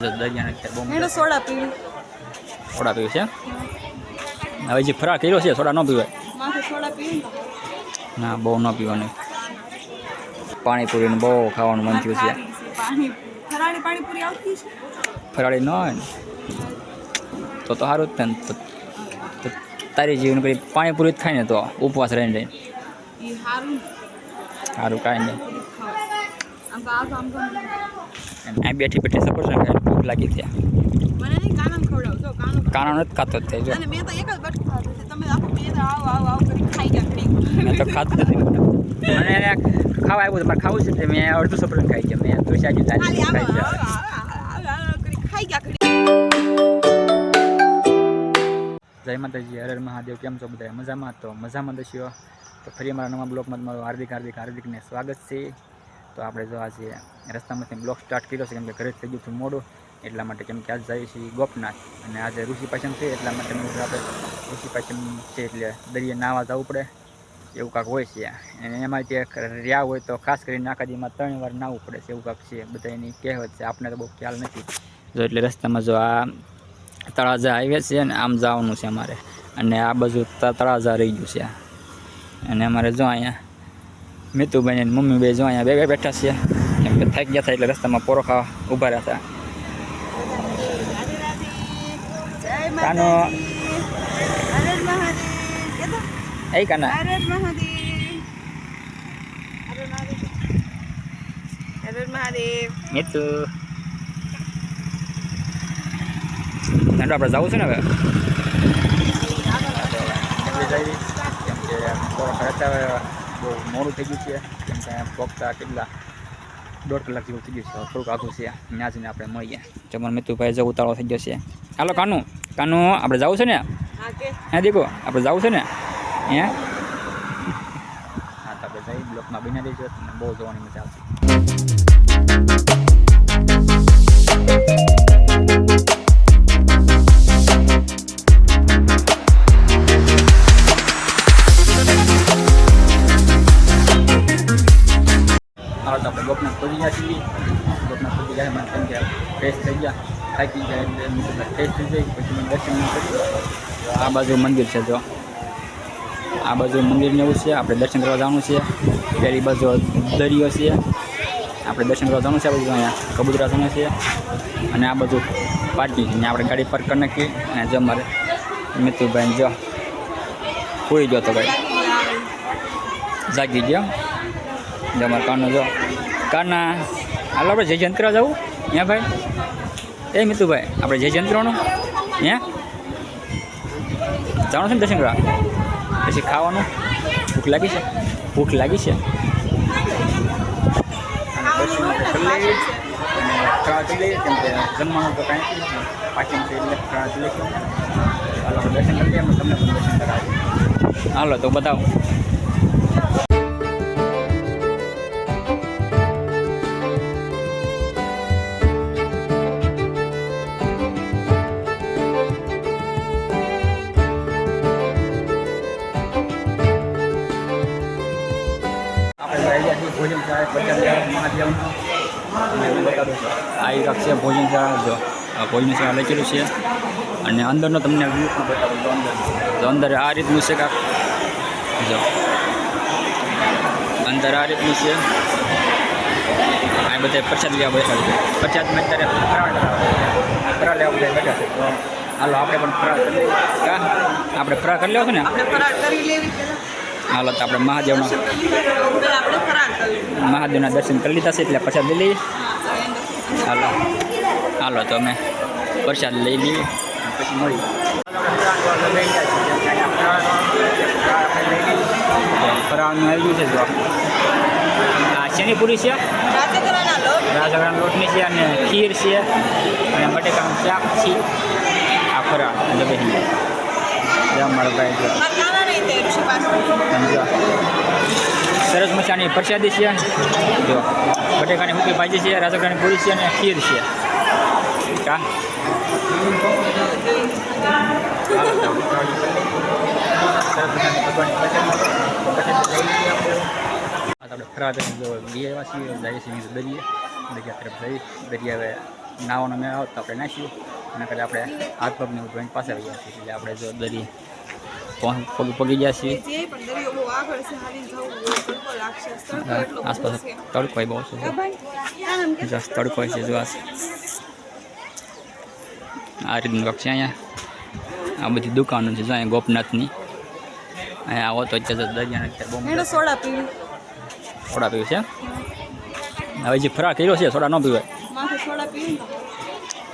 દરિયાને બહુ soda PV. Soda પીવું છે? હવે જે ફરાર કર્યો છે સોડા ન પીવાય. ને બહુ ન પીવાનું. પાણીપુરીને બહુ ખાવાનું મન થયું છે. ફરાળી ન હોય ને તો તો સારું જ ને. તારી જીવન પછી પાણીપુરી જ ખાય ને તો ઉપવાસ રહીને રહીને. સારું કાંઈ નહીં. તો આ તો તો બેઠી બેઠી સફરજન ખાઈને ભૂખ લાગી છે. કાનો નથી ખાતો જ જો અને મેં તો એક જ તમે તો આવ આવ આવ કરી ખાઈ ગયા મેં તો ખાતું નથી. મને ખાવા આવ્યું મારે ખાવું છે મેં અડધું સફરજન ખાઈ છે મેં તુલસી આજુ ખાઈ ખાઈ ગયા ઘડી જય માતાજી હર હર મહાદેવ કેમ છો બધા મજામાં? તો મજામાં દસ્યો તો ફરી અમારા નવા બ્લોગમાં તમારું હાર્દિક હાર્દિક હાર્દિકને સ્વાગત છે. તો આપણે જો આજે રસ્તામાંથી બ્લોક સ્ટાર્ટ કર્યો છે, કેમ કે ઘરે થઈ ગયું હતું મોડું, એટલા માટે કેમ કે આજે જઈએ છીએ ગોપનાથ. અને આજે ઋષિ પાચમ છે, એટલા માટે આપણે ઋષિ પાચમ છે, એટલે દરિયે નાવા જવું પડે, એવું કાંક હોય છે. અને એમાં જે રહ્યા હોય તો ખાસ કરીને આખા દીમાં ત્રણ વાર નાવું પડે છે, એવું કાંક છે. બધા એની કહેવત છે આપણે તો બહુ ખ્યાલ નથી. જો એટલે રસ્તામાં જો આ તળાજા હાઈવે છે ને આમ જવાનું છે અમારે. અને આ બાજુ તળાજા રહી ગયું છે. અને અમારે જો અહીંયા મિતુભાઈ અને મમ્મી બે જો અહીંયા બે બે બેઠા છે કેમ કે થાકી ગયા હતા એટલે રસ્તામાં પોરો ખાવા ઊભા રહ્યા હતા જય કાનો માતાજી હરે મહાદેવ કે તો એ કાના હરે મહાદેવ હરે મહાદેવ હરે મહાદેવ મિતુ નાનો આપણે જવું છે ને હવે આપણે જઈએ કેમ કે પોરો ખાતા હવે બહુ મોડું થઈ ગયું છે. કેમ કે પગતા કેટલા દોઢ કલાક જેવું થઈ ગયું છે. થોડુંક આઘું છે. ત્યાં જઈને આપણે મળીએ. ચમન મિતુભાઈ જો ઉતાળો થઈ ગયો છે. હાલો કાનું. કાનું આપણે જવું છે ને? હા દીકો આપણે જવું છે ને? હે? હા તો આપણે જઈ બ્લોકમાં બિના રહીશું. તમને બહુ જોવાની મજા આવશે. તો આપણે ગોપનાથ પહોંચી ગયા મને કેમ કે ફ્રેશ થઈ ગયા, થાકી ગયા એટલે મેં ફ્રેશ થઈ જાય પછી મેં દર્શન કરી તો આ બાજુ મંદિર છે જો. આ બાજુ મંદિરને એવું છે, આપણે દર્શન કરવા જવાનું છે. પેલી બાજુ દરિયો છે. આપણે દર્શન કરવા જવાનું છે આ બાજુ અહીંયા, કબૂતરા જવાનું છે. અને આ બાજુ પાર્ટી અને આપણે ગાડી પાર્ક કરી નાખી અને જો મારે મિત્રભાઈ જો હોઈ ગયો તો ભાઈ જાગી ગયો. જો મારે કાનો જો કાના હાલો, આપણે જય જયંતરા જવું. હે ભાઈ? એ મિતુભાઈ, આપણે જય જયંત્રાનું ત્યાં જવાનું છે ને દર્શન કરવા? પછી ખાવાનું. ભૂખ લાગી છે? ભૂખ લાગી છે? જમવાનું તો કાંઈ પાછી એટલે દર્શન કરી તમને પણ દર્શન કરાવીએ. હાલો, તો બતાવો. છું આ એક છે ભોજનશાળા જો. ભોજનશાળા લખેલું છે. અને અંદરનો તમને વ્યૂ પણ બતાવું અંદર. તો અંદર આ રીતનું છે કાંક. જો. અંદર આ રીતનું છે. આ બધા પ્રસાદ લેવા બેઠા છે. પ્રસાદમાં અત્યારે ફરાળ લેવા બધા બેઠા છે. હાલો, આપણે પણ ફરાળ કરી આપણે ફરાળ કરી લેવો છે ને? આપણે ફરાળ કરી લેવી પેલા હાલો તો આપણે મહાદેવનો મહાદેવના દર્શન કરી લીધા છે એટલે પ્રસાદ લઈ લઈએ. હાલો. હાલો તો અમે પ્રસાદ લઈ લઈએ. પછી મળીએ. આવી ગયું છે જો. આ શેની પૂરી છે? રાજગરાના લોટ. લોટની છે અને ખીર છે. અને બટેકાનું શાક છે. આ ફરાળ એટલે બેસી સરસ મજાની પ્રસાદી છે. જો, બટેકાની મૂકી ભાજી છે રાજગરાની પૂરી છે અને ખીર છે. કા? આપણે દરિયે તરફ નાવાનો મેળ આવતો આપણે નાખીએ અને કરતાં આપણે હાથ પગને એવું પાસે આવી ગયા છીએ. એટલે આપણે જો દરિયે પગ પગ ગયા છીએ. આસપાસ છે. તડકો બહુ છે. હે ભાઈ આમ કે જો તડકો છે જો આ રીતનું કંઈક છે અહીંયા. આ બધી દુકાનો છે જો અહીંયા ગોપનાથની. અહીંયા આવો તો અત્યારે દરિયાને સોડા પીવું સોડા પીવું છે? હવે જે ફરાક કર્યો છે સોડા ન પીવાય?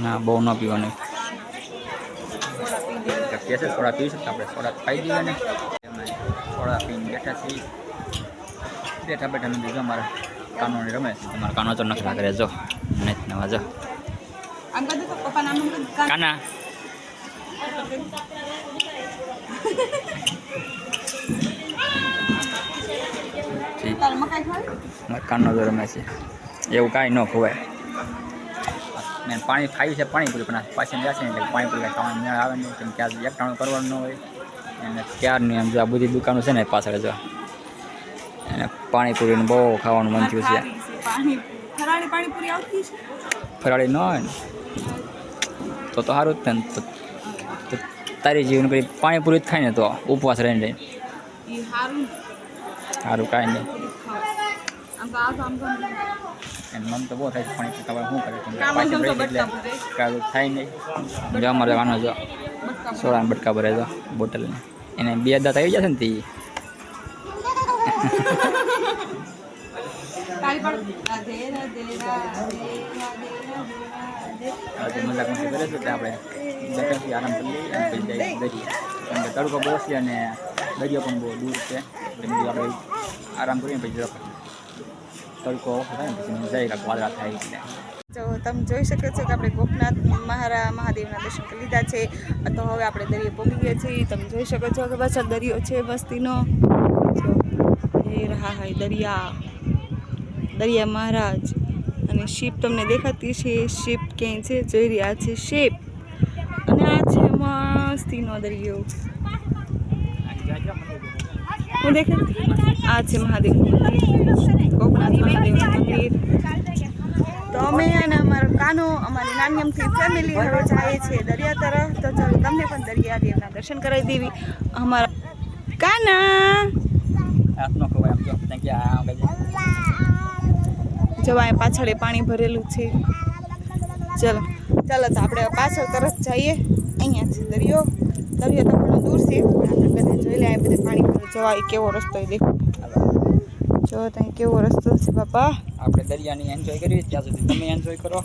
ને બહુ ન પીવાનું. પી થોડા તો કે સોડા પીવી છે આપણે સોડા ખાઈ દઈએ ને. અમે સોડા પીને બેઠા છીએ. બેઠા બેઠા મેં જો અમારા કાનોની રમે છે તમારા કાનો તો નખરા કરે જો નથી નવા જો. કાન. કાના. ઠીક તારે મકાઈ ખાવી? મકાનનો જો રમે છે. એવું કાંઈ ન ખવાય. મેં પાણી ખાઈ છે પાણીપુરી પણ પાછળ પાછી જશે ને એટલે પાણીપુરી ખાવાનું મેળ આવે નહીં કેમ કે આ એકટાણું કરવાનું ન હોય. અને ક્યારની એમ જો આ બધી દુકાનો છે ને પાછળ જો. એને પાણીપુરીનું બહુ ખાવાનું મન થયું છે. ફરાળી ન હોય ને તો તો સારું જ થાય ને તારી જીવન કરી પાણીપુરી જ ખાય ને તો ઉપવાસ રહીને રહીને. સારું. કાંઈ નહીં. આમ તો તો બહુ થાય છે પાણી ખાવા શું કરે કેમ કે કામ પાછી તો રહી એટલે બટકા ભરે. કાંઈ થાય નહીં. જો અમારે વાનો જો. બટકા બટકા ભરે જો બોટલને. એને બે દાંત આવી જશે ને તે? મજાક મસ્તી કરે છે આપણે બેઠા આરામ કરી લઈએ અને પછી દરિયે. તડકો બહુ છે અને દરિયો પણ બહુ દૂર છે. એટલે આપણે આરામ કરીએ પછી તડકો થાય ને પછી થાય એટલે તો તમે જોઈ શકો છો કે આપણે ગોપનાથ મહારા મહાદેવના દર્શન કરી લીધા છે. તો હવે આપણે દરિયો પહોંચી છીએ. તમે જોઈ શકો છો કે પાછળ દરિયો છે વસ્તીનો. એ રહા હૈ દરિયા. દરિયા મહારાજ. અને શિપ તમને દેખાતી છે. શિપ ક્યાંય છે? જોઈ રહ્યા છે શિપ. અને આ છે મસ્તીનો દરિયો. હું દેખે આ છે મહાદેવનું મંદિર ગોપનાથ મહાદેવનું મંદિર તો અમે અને અમારો કાનો અમારી નાની અમથી ફેમિલી હવે જાય છે દરિયા તરફ તો ચાલો તમને પણ દરિયા દેવના દર્શન કરાવી દેવી અમારા કાના જવાય પાછળ એ પાણી ભરેલું છે ચલો ચાલો તો આપણે પાછળ તરફ જઈએ. અહીંયા છે દરિયો દરિયો તો ઘણો દૂર છે. આપણે બધા જોઈ લે બધે પાણી ભરે જવાય કેવો રસ્તો દેખો. જો ત્યાં કેવો રસ્તો છે બાપા. આપણે દરિયાની એન્જોય કરીએ, ત્યાં સુધી તમે એન્જોય કરો.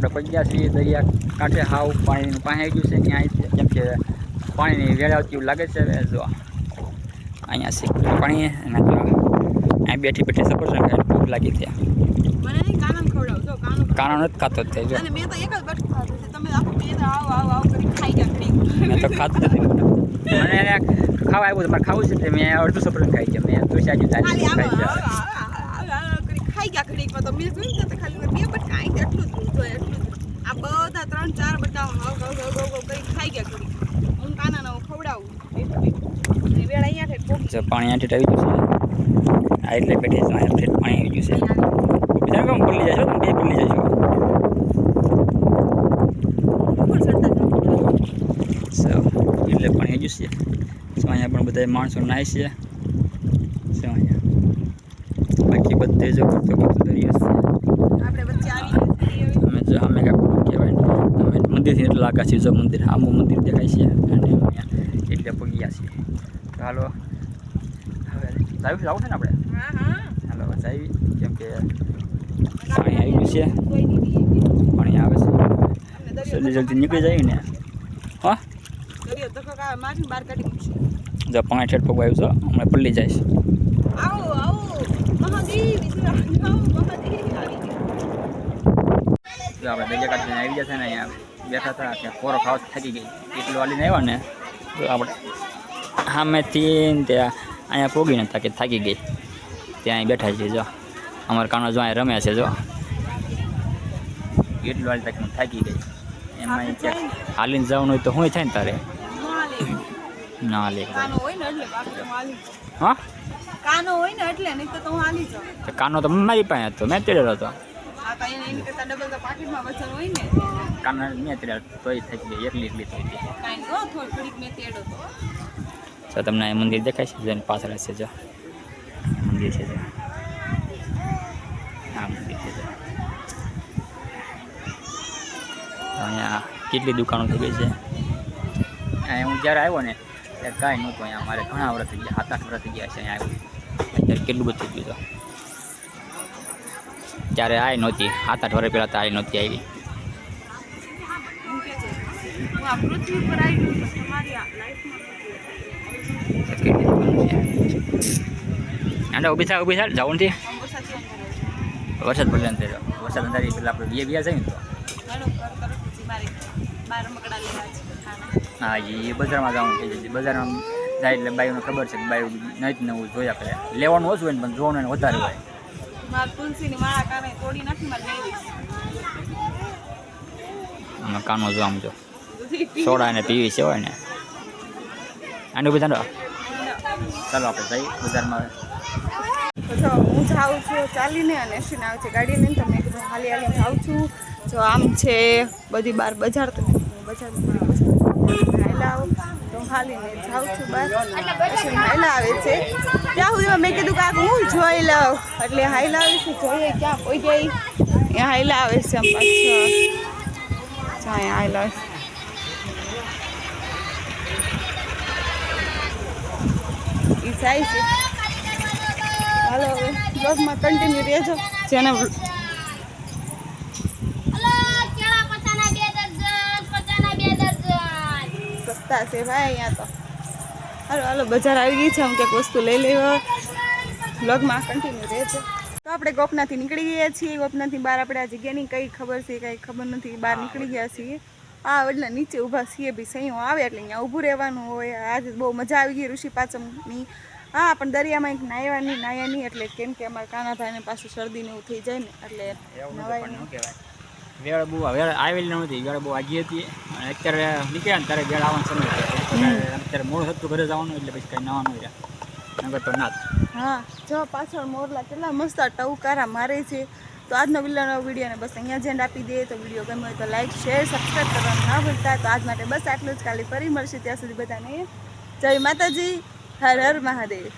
આપણે પહોંચી ગયા છીએ દરિયા કાંઠે હાવ પાણીનું પાસે ગયું છે ત્યાં કેમ કે પાણીની વેળાવતી એવું લાગે છે જો અહીંયા છે પાણી અને જો અહીંયા બેઠી બેઠી સફરજન ખાઈને ભૂખ લાગી ખવડાવજો કાનો નથી ખાતો જ થાય જો. મેં તો એક જ બટકું તમે આખું આવ આવ આવ ખાઈ ગયા મેં તો ખાતું નથી મને ખાવા આવ્યું તમારે ખાવું છે. મેં અડધું સફરજન ખાઈ ગયા. મેં તું સાજુ ખાઈ કરી ખાઈ ગયા ઘડીકમાં તો મેં તો ખાલી બે બટકા અહીં એટલું ત્રણ ચાર બધા હાવ કરી ખાઈ ગયા ઘડી હું કાનાને હું ખવડાવું. વેળ અહીંયા છે પાણી આંઠી આવી ગયું છે. આ એટલે બેઠી છે અહીંયા પાણી આવી ગયું છે. બીજા કામ પલ્લી જાય છે બે પલ્લી જાય ચડતા એટલે પાણી ગયું છે. અહીંયા પણ બધા માણસો નાય છે. અહીંયા. બાકી બધે જો કરતો કરતો દરિયો છે આપણે વચ્ચે આવી ગયા છીએ હવે. અમે જો અમે કાંઈ કહેવાય ને મંદિરથી એટલું છીએ જો મંદિર આંબુ મંદિર દેખાય છે. અને અહીંયા એટલે પગી ગયા છીએ તો હાલો હવે જાવું જવું છે ને આપણે? હાલો જાવી કેમ કે પાણી આવી ગયું છે. પાણી આવે છે. જલ્દી જલ્દી નીકળી જાય ને. હા? જો પાણી ઠેઠ પગવા આવ્યું છે હમણાં પલ્લી જાય છે. આપણે દરિયા કાંઠે આવી જશે ને અહીંયા. બેઠા હતા કે કોરો ખાવા થાકી ગઈ. એટલું હાલીને આવ્યા ને તો આપણે સામેથી ત્યાં અહીંયા પોગી નતા કે થાકી ગઈ. ત્યાં અહીં બેઠા છે જો. અમારા કાનો જો અહીંયા રમ્યા છે જો. એટલું વાલી તક થાકી ગઈ. એમાં ક્યાંક કે હાલીને જવાનું હોય તો શું થાય ને તારે? ના લે હું કાનો હોય ને એટલે નહીં તો તો હું હાલી જાઉં. કાનો તો મારી પાસે હતો મેં તેડેલો હતો. તો તમને આ મંદિર દેખાય છે જેની પાછળ છે જો. મંદિર છે આ મંદિર છે અહીંયા કેટલી દુકાનો થઈ ગઈ છે? હું જ્યારે આવ્યો ને ત્યારે કાંઈ નહોતું અહીંયા. અમારે ઘણા વર્ષ થઈ ગયા સાત આઠ વર્ષ થઈ ગયા છે અહીંયા આવ્યું. અત્યારે કેટલું બધું થઈ ગયું ત્યારે આવી નહોતી. સાત આઠ વર્ષ પહેલાં તો આવી નહોતી આવી. છે છે આંડા ઊભી થાય ઊભી થાય જવું નથી. વરસાદ છે પડે અંદર વરસાદ અંદર પેલા આપણે બે બીયા ને તો. છે હા એ બજારમાં જવાનું થઈ જાય બજારમાં જાય એટલે બાઈઓને ખબર છે કે બાઈઓ નહીં નવું જોયા કરે. લેવાનું ઓછું હોય ને, પણ જોવાનું વધારે હોય. મારા તુલસીની માળા કાને તોડી નાખી મારે કાનો જો આમ જો સોડા ને પીવી છે હોય ને. આનું બધા ચાલો. આપણે જઈએ બજારમાં. જો હું જાઉં છું ચાલીને અને એસીને આવે છે ગાડી લઈને તો મેં કીધું હાલી હાલી જાઉં છું. જો આમ છે બધી બાર બજાર તો મેં તો હાલીને આવે છે. ત્યાં સુધીમાં મેં કીધું કાંક હું જોઈ લઉં. એટલે હાઈલા આવે છે ક્યાં પોઈ ગઈ. એ હાઈલા આવે છે આમ પાછળ છે. જાય છે. હાલો બ્લોગમાં કન્ટિન્યુ રહેજો. જેને સસ્તા છે ભાઈ અહીંયા તો. હાલો હાલો બજાર આવી ગઈ છે. આમ ક્યાંક વસ્તુ લઈ લેવા બ્લોગમાં કન્ટિન્યુ રહે છે તો આપણે ગોપનાથી નીકળી ગયા છીએ. ગોપનાથી બહાર આપણે આ જગ્યાની કંઈ ખબર છે કંઈ ખબર નથી. બહાર નીકળી ગયા છીએ. આ એટલે નીચે ઊભા છીએ બી સહીઓ આવે એટલે અહીંયા ઊભું રહેવાનું હોય. આજે બહુ મજા આવી ગઈ ઋષિ પાચમની. હા પણ દરિયામાં એક નાયવાની નાયાની એટલે કેમ કે અમારા કાનાભાઈને પાછું શરદી ને એવું થઈ જાય ને એટલે નવાય વેળ બહુ વેળ આવેલી નહોતી. વેળ બહુ આગી હતી. અને અત્યારે નીકળ્યા ને ત્યારે વેળ આવવાનો સમય અત્યારે મોડ હતું ઘરે જવાનું એટલે પછી કંઈ નવાનું રહ્યા. નગર તો ના હા, જો પાછળ મોરલા કેટલા મસ્ત ટવકારા મારે છે. તો આજનો વિલ્લાનો વિડીયોને બસ અહીંયા જેન્ડ આપી દઈએ. તો વીડિયો ગમ્યો હોય તો લાઈક શેર સબસ્ક્રાઈબ કરવાનું ના ભૂલતા. તો આજ માટે બસ આટલું જ. કાલે ફરી મળશે. ત્યાં સુધી બધાને જય માતાજી. હર હર મહાદેવ.